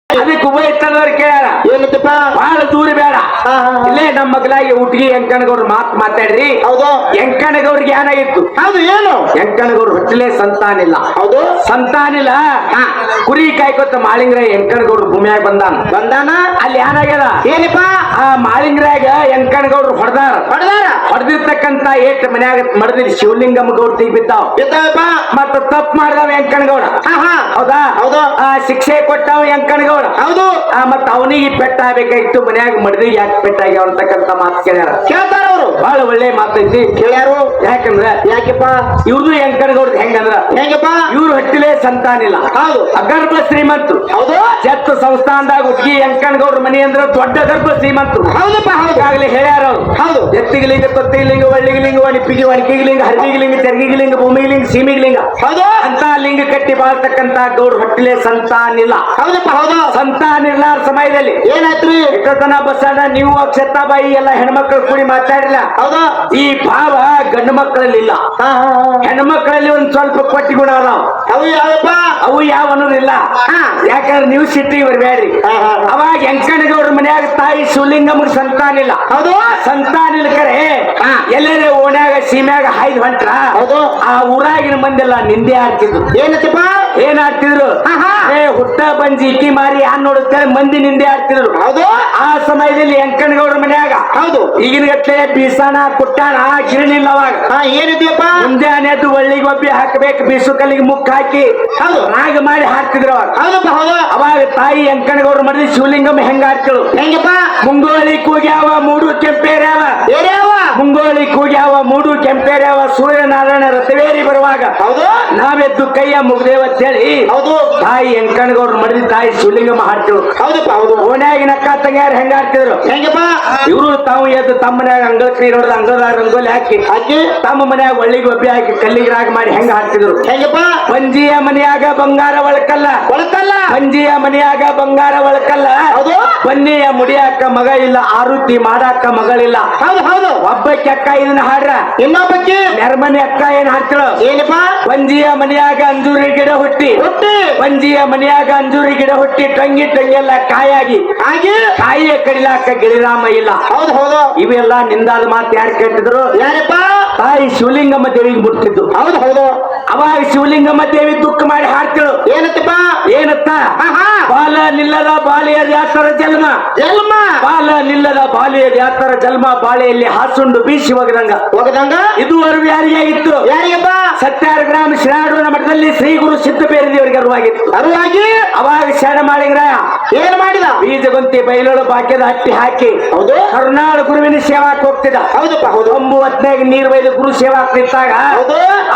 ಅದಕ್ಕೆ ತಂದವ್ರು ಕೇಳ್ಯಾರ ಏನತ್ತಪ್ಪ ಬಹಳ ದೂರ ಬೇಡ. ಇಲ್ಲೇ ನಮ್ಮ ಮಗಲಾಗಿ ಹುಟ್ಗಿ ಎಂಕಣಗೌಡ್ರ ಮಾತು ಮಾತಾಡ್ರಿ. ಹೌದು. ಎಂಕಣಗೌಡ್ರಿಗೆ ಏನಾಗಿತ್ತು ಹೌದು ಏನು? ಎಂಕಣಗೌರ್ ಹೊಟ್ಟಲೇ ಸಂತಾನ ಇಲ್ಲ. ಹೌದು. ಸಂತಾನ ಇಲ್ಲ? ಕುರಿ ಕಾಯ್ಕೊತ ಮಾಳಿಂಗ್ರ ಎಂಕಣಗೌಡ್ರ ಭೂಮಿಯಾಗ ಬಂದಾನ. ಬಂದಾನ? ಅಲ್ಲಿ ಏನಾಗ್ಯದ ಏನಪ್ಪ? ಆ ಮಾಳಿಂಗ್ರಾಗ ಎಂಕಣಗೌಡ್ರು ಹೊಡೆದಾರ. ಹೊಡೆದಾರ? ಹೊಡೆದಿರ್ತಕ್ಕಂತ ಏಟ್ ಮನ್ಯಾಗ ಮಡದಿರಿ ಶಿವಲಿಂಗಮ್ಮ ಗೌಡ್ತಿಗೆ ಬಿದ್ದಾವ. ಬಿದ್ದಾವಪ್ಪ ಮತ್ತ ತಪ್ಪು ಮಾಡಿದವ ಎಂಕಣಗೌಡ ಹೌದಾ? ಹೌದು. ಆ ಶಿಕ್ಷೆ ಕೊಟ್ಟವ ಎಂಕಣಗೌಡ ಹೌದು. ಮತ್ತೆ ಅವನಿಗೆ ಪೆಟ್ಟ ಆಗ್ಬೇಕಾಗಿತ್ತು ಮನ್ಯಾಗ ಮಡದಿಗೆ ಯಾಕೆ ಪೆಟ್ಟ ಆಗ್ಯಾವ ಅಂತಕ್ಕಂತ ಮಾತು ಕೇಳ್ಯಾರ. ಕೇಳ್ತಾರ ಅವರು. ಬಹಳ ಒಳ್ಳೆ ಮಾತೈತಿ. ಕೇಳ್ಯಾರು. ಯಾಕಂದ್ರ ಯಾಕೆಪ್ಪ? ಇವ್ರದ್ದು ಎಂಕಣಗೌಡ್ದು ಹೆಂಗಂದ್ರ ಹೆಂಗಪ್ಪ? ಇವ್ರು ಹೊಟ್ಟಿಲೆ ಸಂತಾನಿಲ್ಲ ಹೌದು. ಅಗರ್ಭ ಶ್ರೀಮಂತರು. ಹೌದು. ಜತ್ ಸಂಸ್ಥಾನದಾಗ ಹುಡುಗಿ ಎಂಕಣಗೌಡ್ರ ಮನಿ ಅಂದ್ರ ದೊಡ್ಡ ಗರ್ಭ ಶ್ರೀಮಂತರು. ಹೌದಪ್ಪ ಹೌದಾಗ್ಲಿ ಹೇಳ್ಯಾರ ಅವ್ರು. ಹೌದು. ಎತ್ತಿಗೆ ಲಿಂಗ ತೊತ್ತಿಗೆ ಲಿಂಗ ಒಳ್ಳಿಗೆ ಲಿಂಗ ಒಣಿಪಿಗೆ ಒಣಕಿಗೆ ಲಿಂಗ ಹರಿವಿಗೆ ಲಿಂಗ ತೆರಗಿಗೆ ಲಿಂಗ ಭೂಮಿಗೆ ಲಿಂಗ ಸೀಮಿಗೆ ಲಿಂಗ ಹೌದು. ಅಂತ ಲಿಂಗ ಕಟ್ಟಿ ಬಾಳ್ತಕ್ಕಂತ ಗೌಡ್ ಸಂತಾನ ಸಂತಾನಿಲ್ಲ ಹೌದಪ್ಪ ಹೌದು. ಸಂತಾನಿರ್ಲಾರ ಸಮಯದಲ್ಲಿ ಏನಾಯ್ತು ಇಟ್ಟತನ ಬಸಣ್ಣ ನೀವು ಅಕ್ಷತಾಬಾಯಿ ಎಲ್ಲ ಹೆಣ್ಮಕ್ಳು ಕೂಡಿ ಮಾತಾಡಿಲ್ಲ. ಹೌದಾ? ಈ ಭಾವ ಗಂಡು ಮಕ್ಕಳಲ್ಲಿ ಇಲ್ಲ. ಹೆಣ್ಮಕ್ಳಲ್ಲಿ ಒಂದ್ ಸ್ವಲ್ಪ ಕೊಟ್ಟಿ ಗುಣ ಅದಾವ. ಅವು ಯಾವಪ್ಪ? ಅವು ಯಾವ ಅನ್ನೋದಿಲ್ಲ ಹಾ. ಯಾಕಂದ್ರೆ ನೀವು ಸಿಟ್ಟಿ ಬರ್ಬೇಡ್ರಿ. ಅವಾಗ ಹೆಂಕಣ್ಣಗೌಡ್ರ ಮನ್ಯಾಗ ತಾಯಿ ಸಂತಾನ ಇಲ್ಲ. ಹೌದು. ಸಂತಾನಿಲ್ಲ ಕರೆ. ಹಾ. ಎಲ್ಲರೇ ಓಣ್ಯಾಗ ಸೀಮ್ಯಾಗ ಹಾಯ್ದು ಹೊಂಟ್ರ? ಹೌದು. ಆ ಊರಾಗಿನ ಮಂದಿಲ್ಲ ನಿಂದೆ ಹಾಕ್ತಿದ್ರು. ಏನತ್ತಪ್ಪ? ಏನ್ ಹಾಕ್ತಿದ್ರು. ಏ ಹುಟ್ಟ ಬಂಜಿ ಇಕ್ಕಿ ಮಾರಿ ಯಾನ್ ನೋಡುತ್ತಾರೆ ಮಂದಿ ನಿಂದೆ ಹಾಕ್ತಿದ್ರು. ಹೌದು. ಆ ಸಮಯದಲ್ಲಿ ಎಂಕಣಗೌಡ್ರ ಮನ್ಯಾಗ ಹೌದು. ಈಗಿನ ಗಟ್ಲೆ ಬೀಸಾನ ಕುಟ್ಟಾಣ ಇಲ್ಲ ಅವಾಗ. ಏನಿದ್ಯಪ್ಪ? ಮುಂಜಾನೆ ಎದ್ದು ಒಳ್ಳಿಗೆ ಒಬ್ಬಿ ಹಾಕಬೇಕು ಬೀಸು ಕಲ್ಲಿಗೆ ಮುಖ ಹಾಕಿ ಹೌದು. ರಾಗ ಮಾಡಿ ಹಾಕ್ತಿದ್ರು ಅವಾಗ. ಹೌದಪ್ಪ ಹೌದು. ಅವಾಗ ತಾಯಿ ಎಂಕಣಗೌಡ್ರ ಮನೆ ಶಿವಲಿಂಗಮ್ಮ ಹೆಂಗ ಹಾಕ್ತಿಳು? ಹೆಂಗಪ್ಪ? ಮುಂಗೋಳಿ ಕೂಗ್ಯಾವ ಮೂಡು ಕೆಂಪೇರ್ಯಾವ. ಏರ್ಯಾವ ಮುಂಗೋಳಿ ಕೂಗ್ಯಾವ ಮೂಡು ಕೆಂಪೇರ್ಯಾವ ಸೂರ್ಯನಾರಾಯಣ ರಥವೇರಿ ಬರುವಾಗ. ಹೌದು. ನಾವೆದ್ದು ಕೈಯ ಮುಗ್ದೇವ ಅಂತೇಳಿ. ಹೌದು. ತಾಯಿ ಎಂಕಣಗೌಡ್ರ ಮಡಿದ ತಾಯಿ ಶಿವಲಿಂಗಮ್ಮ ಹಾಡ್ತಿಳು ಹೌದಪ್ಪ ಹೌದು. ಓಣ್ಯಾಗಿನ ಅಕ್ಕ ತಂಗ್ಯಾರ ಹೆಂಗ ಹಾಕ್ತಿದ್ರು ಹೆಂಗಪ್ಪ? ಇವರು ತಾವು ಎದ್ದು ತಮ್ಮ ಮನ್ಯಾಗ ಅಂಗಳ ಕ್ರೀ ನೋಡಿದ ಅಂಗಳದಾಗ ರಂಗೋಲಿ ಹಾಕಿ ಹಾಕಿ. ತಮ್ಮ ಮನ್ಯಾಗ ಒಳ್ಳಿಗೆ ಒಬ್ಬಿ ಹಾಕಿ ಕಲ್ಲಿಗೆ ರಾಗ ಮಾಡಿ ಹೆಂಗ ಹಾಕ್ತಿದ್ರು ಹೆಂಗಪ್ಪ? ಪಂಜಿಯ ಮನೆಯಾಗ ಬಂಗಾರ ಒಳಕಲ್ಲ. ಒಳಕಲ್ಲ. ಪಂಜಿಯ ಮನೆಯಾಗ ಬಂಗಾರ ಒಳಕಲ್ಲ. ಹೌದು. ಬನ್ನಿಯ ಮುಡಿಯಾಕ ಮಗ ಇಲ್ಲ ಆರುತಿ ಮಾಡಾಕ ಮಗಳಿಲ್ಲ. ಹೌದು ಹೌದು. ಒಬ್ಬಕ್ಕೆ ಅಕ್ಕ ಇದನ್ನ ಹಾಡ್ರ? ಇನ್ನೊಬ್ಬಕ್ಕೆ? ನೆರಮನೆ ಅಕ್ಕ ಏನ್ ಹಾಡ್ತಿಳು? ಏನಪ್ಪ? ಪಂಜಿಯ ಮನೆಯಾಗ ಅಂಜೂರಿ ಗಿಡ ಹುಟ್ಟಿ. ಹುಟ್ಟಿ. ಪಂಜಿಯ ಮನೆಯಾಗ ಅಂಜೂರಿ ಗಿಡ ಹುಟ್ಟಿ ಟಂಗಿ ಟಂಗೆಲ್ಲ ಕಾಯಾಗಿ. ಹಾಗೆ? ಕಾಯಿಯ ಕಡಿಲಾಕ ಗಿರಿರಾಮ ಇಲ್ಲ. ಹೌದು ಹೌದು. ಇವೆಲ್ಲ ನಿಂದಾದ ಮಾತು ಯಾರು ಕೇಳ್ತಿದ್ರು? ಯಾರಪ್ಪ? ತಾಯಿ ಶಿವಲಿಂಗಮ್ಮ ದೇವಿಗೆ ಮುಟ್ಟಿದ್ದು ಹೌದು ಹೌದು. ಅವಾಗ ಶಿವಲಿಂಗಮ್ಮ ದೇವಿ ದುಃಖ ಮಾಡಿ ಹಾಡ್ತಿಳು ಏನತ್ತಪ್ಪ? ಏನತ್ತ? ಬಾಲ ನಿಲ್ಲದ ಬಾಲಿಯ ಜಾತ್ರ ಜನ್ಮ. ಜನ್ಮ? ಬಾಲ ನಿಲ್ಲದ ಬಾಲಿಯ ಜಾತ್ರ ಜನ್ಮ ಬಾಳೆಯಲ್ಲಿ ಹಾಸುಂಡು ಬೀಸಿ ಒಗದಂಗ. ಹೋಗದಂಗ ಇದುವರೆಗೂ ಯಾರಿಗೆ ಆಗಿತ್ತು ಯಾರಿಗಪ್ಪ? ಸತ್ಯಾರ ಗ್ರಾಮ ಶ್ರೀನಾಡುವಿನ ಮಠದಲ್ಲಿ ಶ್ರೀ ಗುರು ಸಿದ್ಧ ಬೇರಿದೇವರಿಗೆ ಅರಿವಾಗಿತ್ತು. ಅರುವಾಗಿ ಅವಾಗ ಶರಣ ಮಾಡಿದ್ರ? ಏನ್ ಮಾಡಿದ? ಬೀಜಗೊಂತಿ ಬೈಲೋಳು ಬಾಕ್ಯದ ಹಟ್ಟಿ ಹಾಕಿ ಹೌದು. ಕರುನಾಳು ಗುರುವಿನ ಸೇವಾಕ್ ಹೋಗ್ತಿದ್ದ. ಹೌದಪ್ಪ ಹೌದು. ಒಂಬತ್ತನೇ ನೀರು ಬೈದು ಗುರು ಸೇವಾಕ್ ನಿಂತಾಗ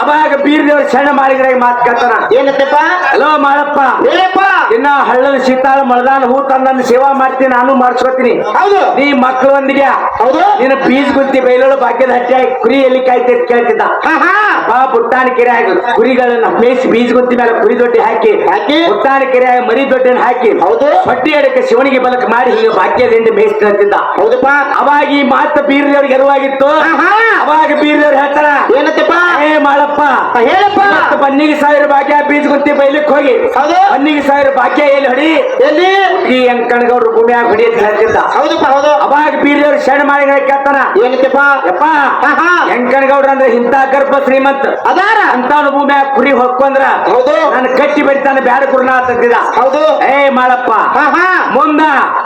ಅವಾಗ ಬೀರದೇವ್ರ ಶರಣ ಸಣ್ಣ ಮಾತು ಕೇಳ್ತಾನ. ಏನತ್ತಪ್ಪ? ಹಲೋ ಮಾಡಪ್ಪ ಹೇಳಪ್ಪ ಇನ್ನ ಹಳ್ಳದ ಸೀತಾಳ ಮಳದಾನ ಹೂ ತಂದನ್ನು ಸೇವಾ ಮಾಡ್ತೀನಿ ನಾನು ಮಾಡಿಸ್ಕೊತೀನಿ. ಹೌದು. ನೀ ಮಕ್ಕಳೊಂದಿಗೆ ಹೌದು. ನೀನು ಬೀಜ ಗುಂತಿ ಬೈಲೋಳು ಭಾಗ್ಯದ ಹಟ್ಟಿ ಹಾಕಿ ಕುರಿ ಎಲ್ಲಿ ಕಾಯ್ತಿ ಅಂತ ಕೇಳ್ತಿದ್ದ. ಬಾ ಪುಟ್ಟಾನ ಕೆರೆ ಆಗಿದೆ ಕುರಿಗಳನ್ನ ಮೇಯಿಸಿ ಬೀಜ ಗುತ್ತಿ ಮೇಲೆ ಕುರಿ ದೊಡ್ಡಿ ಹಾಕಿ ಹಾಕಿ. ಪುಟ್ಟಾನ ಕೆರೆ ಮರಿ ದೊಡ್ಡನ ಹಾಕಿ ಹೌದು. ಪಟ್ಟಿ ಅಡಕ್ಕೆ ಶಿವನಿಗೆ ಬಲಕ ಮಾಡಿ ಹೀಗೆ ಭಾಗ್ಯದಿಂದ ದಿಂಡಿ ಮೇಯಿಸ್ತಿದ್ದ ಹೌದಪ್ಪ. ಅವಾಗ ಈ ಮಾತ ಬೀರ್ದೇವ್ರಿಗೆ ಎರವಾಗಿತ್ತು. ಅವಾಗ ಬೀರ್ದೇವ್ರು ಹೇಳ್ತಾರ ಏನತ್ತಪ್ಪ? ಏ ಮಾಡಪ್ಪ ಇವತ್ತು ಬನ್ನಿಗೆ ಸಾವಿರ ಭಾಗ್ಯ ಬೀಜ ಗುತ್ತಿ ಬೈಲಿಕ್ ಹೋಗಿ. ಹೌದು. ಬನ್ನಿಗೆ ಸಾವಿರ ಭಾಗ್ಯ ಎಲ್ಲಿ ಹೊಡಿ? ಎಲ್ಲಿ? ಈ ಅಂಕಣಗೌಡ್ರು ಭೂಮಿಯಾಗ ಹೊಡಿ ಅಂತ ಹೇಳ್ತಿದ್ದ. ಹೌದಪ್ಪ ಹೌದು. ಅವಾಗ ಬೀರ್ದೇವ್ರು ಶರಣ ಮಾಡಿ ಕೇಳ್ತಾನ ಏನಪ್ಪ ಯಪ್ಪ ಅಂದ್ರೆ ಇಂತ ಗರ್ಭ ಶ್ರೀಮಂತ. ಅದಾರ. ಅಂತಾನು ಭೂಮಿಯಾಗ ಕುರಿ ಹೊಕ್ಕೊಂದ್ರ ಹೌದು. ನಾನು ಕಟ್ಟಿ ಬಡಿತಾನೆ ಬ್ಯಾಡ ಅಂತಿದ್ದ ಹೌದು. ಏ ಮಾಡಪ್ಪ ಹಾ ಹಾ. ಮುಂದ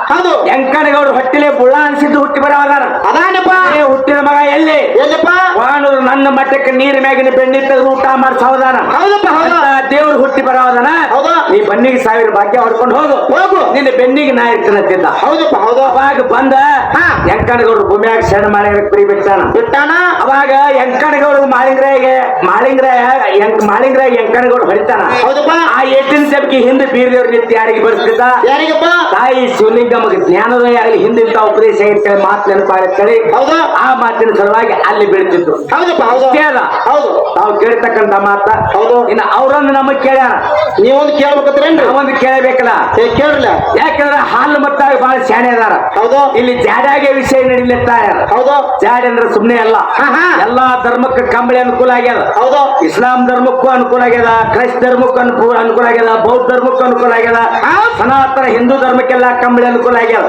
ಹೌದು. ಹೆಂಕಣಗೌಡ್ರು ಹೊಟ್ಟಿಲೆ ಬುಳ್ಳ ಅನ್ಸಿದ್ದು ಹುಟ್ಟಿ ಬರವದಾರ ಅದಾನಪ್ಪ. ಹುಟ್ಟಿದ ಮಗ ಎಲ್ಲಿ? ಎಲ್ಲಪ್ಪ? ವಾಣೂರು ನನ್ನ ಮಟ್ಟಕ್ಕೆ ನೀರ್ ಮ್ಯಾಗಿನ ಬೆಣ್ಣಿ ತೆಗೆದು ಊಟ ಮಾಡಿಸ ಹೌದಾನ? ಹೌದಪ್ಪ ಹೌದು. ದೇವ್ರು ಹುಟ್ಟಿ ಬರವದಾನ ನೀ ಬನ್ನಿಗೆ ಸಾವಿರ ಭಾಗ್ಯ ಹೊಡ್ಕೊಂಡು ಹೋಗು. ಹೋಗು. ನಿನ್ನ ಬೆನ್ನಿಗೆ ನಾ ಇರ್ತೀನಿ ಅಂತಿದ್ದ. ಹೌದಪ್ಪ ಹೌದು. ಅವಾಗ ಬಂದ ಎಂಕಣಗೌಡ ಭೂಮಿಯಾಗ ಶರಣ ಮಾಡಿ ಕುರಿ ಬಿಟ್ಟಾನ. ಬಿಟ್ಟಾನ? ಅವಾಗ ಎಂಕಣಗೌಡ ಮಾಳಿಂಗ್ರಾಯಿಗೆ ಮಾಳಿಂಗ್ರಾಯ ಹೆಂಕ್ ಮಾಳಿಂಗ್ರಾಯ ಎಂಕಣಗೌಡ ಹೊಡಿತಾನ. ಹೌದಪ್ಪ. ಆ ಎತ್ತಿನ ಸಬ್ಕಿ ಹಿಂದೆ ಬೀರ್ದೇವ್ರ ನಿಂತು ಯಾರಿಗೆ ಬರ್ತಿದ್ದ ಯಾರಿಗಪ್ಪ? ತಾಯಿ ಶಿವಲಿಂಗಮ್ಮಗೆ ಜ್ಞಾನೋದಯ ಆಗಲಿ ಹಿಂದಿಂತ ಉಪದೇಶ ಇರ್ತೇವೆ ಮಾತು ನೆನಪಾಗುತ್ತೇಳಿ ಹೌದು. ಆ ಮಾತಿನ ಸಲುವಾಗಿ ಅಲ್ಲಿ ಬೀಳ್ತಿದ್ರು ಹೌದಪ್ಪ ಹೌದು. ಹೌದು. ನಾವು ಕೇಳ್ತಕ್ಕಂತ ಮಾತ. ಹೌದು. ಇನ್ನು ಅವ್ರನ್ನ ನಮಗ್ ಕೇಳ್ಯಾರ ನೀವೊಂದು ನಾವೊಂದು ಕೇಳಬೇಕಲ್ಲ. ಏ ಕೇಳ್ರಲ್ಲ. ಯಾಕಂದ್ರೆ ಹಾಲು ಮತ್ತ ಬಹಳ ಶಾಣೆ ಅದಾರ. ಹೌದು. ಇಲ್ಲಿ ಜಾಡ್ಯಾಗೆ ವಿಷಯ ನಡೀಲಿರ್ತಾರ ಹೌದು. ಜಾಡ್ ಅಂದ್ರೆ ಸುಮ್ನೆ ಅಲ್ಲ. ಎಲ್ಲಾ ಧರ್ಮಕ್ಕೆ ಕಂಬಳಿ ಅನುಕೂಲ ಆಗ್ಯದ. ಹೌದು. ಇಸ್ಲಾಂ ಧರ್ಮಕ್ಕೂ ಅನುಕೂಲ ಆಗ್ಯದ. ಕ್ರೈಸ್ತ ಧರ್ಮಕ್ಕೂ ಅನುಕೂಲ ಅನುಕೂಲ ಆಗ್ಯದ. ಬೌದ್ಧ ಧರ್ಮಕ್ಕೂ ಅನುಕೂಲ ಆಗ್ಯದ. ಸನಾತನ ಹಿಂದೂ ಧರ್ಮಕ್ಕೆಲ್ಲ ಕಂಬಳಿ ಅನುಕೂಲ ಆಗ್ಯದ.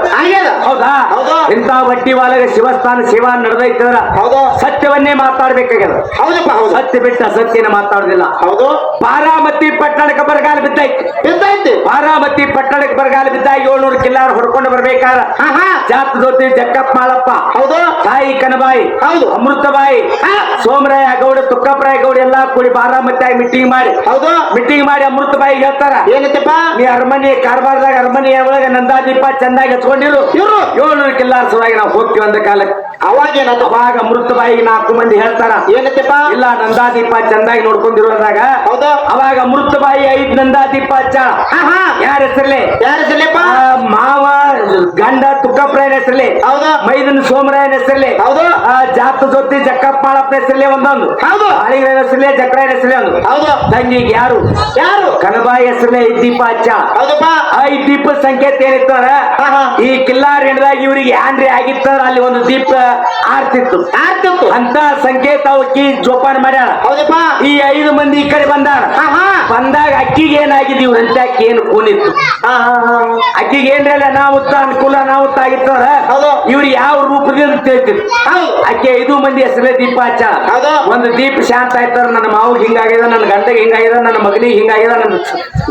ಹೌದಾ? ಹೌದು. ಇಂತ ಬಟ್ಟಿ ವಾಲಗ ಶಿವಸ್ಥಾನ ಶಿವ ನಡೆದೈತಂದ್ರ ಹೌದು. ಸತ್ಯವನ್ನೇ ಮಾತಾಡ್ಬೇಕಾಗ್ಯದ. ಹೌದಪ್ಪ ಹೌದು. ಸತ್ಯ ಬಿಟ್ಟ ಸತ್ಯನ ಮಾತಾಡುದಿಲ್ಲ. ಹೌದು. ಬಾರಾಮತಿ ಪಟ್ಟಣಕ್ಕೆ ಬರಗಾಲ ಬಿದ್ದೈತಿ. ಬಿದ್ದೈತಿ ಬಾರಾಮತಿ ಪಟ್ಟಣಕ್ಕೆ ಬರಗಾಲ ಬಿದ್ದಾಗ ಏಳ್ನೂರು ಕಿಲ್ಲಾರ ಹೊಡ್ಕೊಂಡು ಬರ್ಬೇಕಾದ್ರ ಹಾ ಹಾ ಜಾತ ಜೋತಿ ಜಕ್ಕಪ್ಪ ಮಾಳಪ್ಪ. ಹೌದು. ತಾಯಿ ಕನಬಾಯಿ ಹೌದು. ಅಮೃತಬಾಯಿ ಹಾ. ಸೋಮರಾಯ ಗೌಡ ತುಕ್ಕಪ್ಪರಾಯ ಗೌಡ ಎಲ್ಲಾ ಕೂಡಿ ಬಾರಾಮತಿಯಾಗಿ ಮೀಟಿಂಗ್ ಮಾಡಿ. ಹೌದು. ಮೀಟಿಂಗ್ ಮಾಡಿ ಅಮೃತಬಾಯಿ ಹೇಳ್ತಾರ. ಏನತ್ತಪ್ಪ ನೀ ಅರಮನೆ ಕಾರ್ಬಾರ್ದಾಗ ಅರಮನೆ ಒಳಗೆ ನಂದಾದೀಪ ಚೆನ್ನಾಗಿ ಹಚ್ಕೊಂಡಿರು. ಇವರು. ಏಳ್ನೂರು ಕಿಲ್ಲಾರ ಸಲುವಾಗಿ ನಾವು ಹೋಗ್ತೀವಿ ಅಂದ ಕಾಲಕ್ಕೆ. ಅವಾಗ ಮೃತಬಾಯಿಗೆ ನಾಲ್ಕು ಮಂದಿ ಹೇಳ್ತಾರ. ಏನತ್ತಪ್ಪ ಇಲ್ಲ ನಂದಾದೀಪ ಚಂದಾಗಿ ನೋಡ್ಕೊಂಡಿರೋದಾಗ ಹೌದು? ಅವಾಗ ಅಮೃತಬಾಯಿ ಐದ್ ನಂದಾದೀಪ ಹಾ ಯಾರ ಹೆಸರಲ್ಲೇ? ಯಾರ ಸಲ್ಲಪ್ಪ ಆ, ಮಾವ ಗಂಡ ತುಕ್ಕಪ್ಪರಾಯನ ಹೆಸರಲ್ಲೇ. ಹೌದು? ಮೈದನ್ ಸೋಮರಾಯನ ಹೆಸರಲ್ಲೇ. ಹೌದು? ಜಾತ ಜೊತೆ ಜಕ್ಕಪ್ಪ ಮಾಳಪ್ಪ ಹೆಸರಲ್ಲೇ ಒಂದೊಂದು. ಹೌದು? ಅಳಿಗರ ಹೆಸರಲ್ಲೇ ಜಕ್ರಾಯನ ಹೆಸರಲ್ಲೇ ಒಂದು. ಹೌದು? ತಂಗಿಗೆ ಯಾರು? ಯಾರು? ಕನಬಾಯಿ ಹೆಸರ್ಲಿ ಐದ್ ದೀಪ ಅಚ್ಚ ಹೌದಪ್ಪ ಆ ದೀಪ ಸಂಕೇತ ಏನಿತ್ತು ಈ ಕಿಲ್ಲಾರ್ ಹಿಡ್ದಾಗ ಇವ್ರಿಗೆ ಏನ್ರಿ ಆಗಿತ್ತಾರ ಅಲ್ಲಿ ಒಂದು ದೀಪ ಆರ್ತಿತ್ತು. ಆರ್ತಿತ್ತು. ಅಂತ ಸಂಕೇತ ಅವಕ್ಕಿ ಜೋಪಾನ ಮಾಡ್ಯಾಳ. ಹೌದಪ್ಪ. ಈ ಐದು ಮಂದಿ ಈ ಕಡೆ ಬಂದಾಳ. ಬಂದಾಗ ಅಕ್ಕಿಗೆ ಏನಾಗಿದೆ ಅಂತ ಅಂತ ಏನು ಕೂನಿತ್ತು ಅಕ್ಕಿಗೆ ಏನ್ರಲ್ಲ ನಾವುತ್ತ ಅನುಕೂಲ ನಾವುತ್ತ ಆಗಿತ್ತಂದ್ರ ಹೌದು. ಇವ್ರು ಯಾವ ರೂಪದಿಂದ ತಿಳಿತಿತ್ತು ಅಕ್ಕೆ ಐದು ಮಂದಿ ಹೆಸರೇ ದೀಪ ಹಚ್ಚ ಒಂದು ದೀಪ ಶಾಂತ ಆಯ್ತಾರ ನನ್ನ ಮಾವಿಗೆ ಹಿಂಗಾಗ್ಯದ ನನ್ನ ಗಂಡಗೆ ಹಿಂಗಾಗ್ಯದ ನನ್ನ ಮಗನಿಗೆ ಹಿಂಗಾಗ್ಯದ ನನ್ನ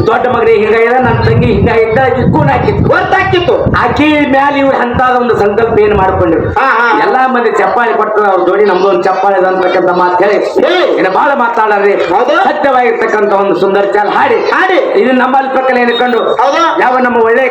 ದೊಡ್ಡ ಮಗನಿಗೆ ಹಿಂಗಾಗ್ಯದ ನನ್ನ ತಂಗಿ ಹಿಂಗಾಗಿದ್ದ ಕೂನ್ ಹಾಕಿತ್ತು. ಗೊತ್ತಾಕಿತ್ತು ಅಕ್ಕಿ ಮ್ಯಾಲ ಇವ್ರು ಅಂತ ಒಂದು ಸಂಕಲ್ಪ ಏನ್ ಮಾಡ್ಕೊಂಡಿರು ಎಲ್ಲಾ ಮಂದಿ ಚಪ್ಪಾಳಿ ಕೊಟ್ಟರು ಅವ್ರ ಜೋಡಿ ನಮ್ದು ಒಂದು ಚಪ್ಪಾಳಿ ಅಂತಕ್ಕಂಥ ಮಾತು ಹೇಳಿ. ಇನ್ನು ಬಹಳ ಮಾತಾಡ್ರಿ. ಸತ್ಯವಾಗಿರ್ತಕ್ಕಂಥ ಒಂದು ಸುಂದರ ಚಾಲ ಹಾಡಿ ಹಾಡಿ ಇದು ನಮ್ಮಲ್ಲಿ ಏನಿಕೊಂಡು ಹೌದು ಯಾವ ನಮ್ಮ ಒಳ್ಳೆ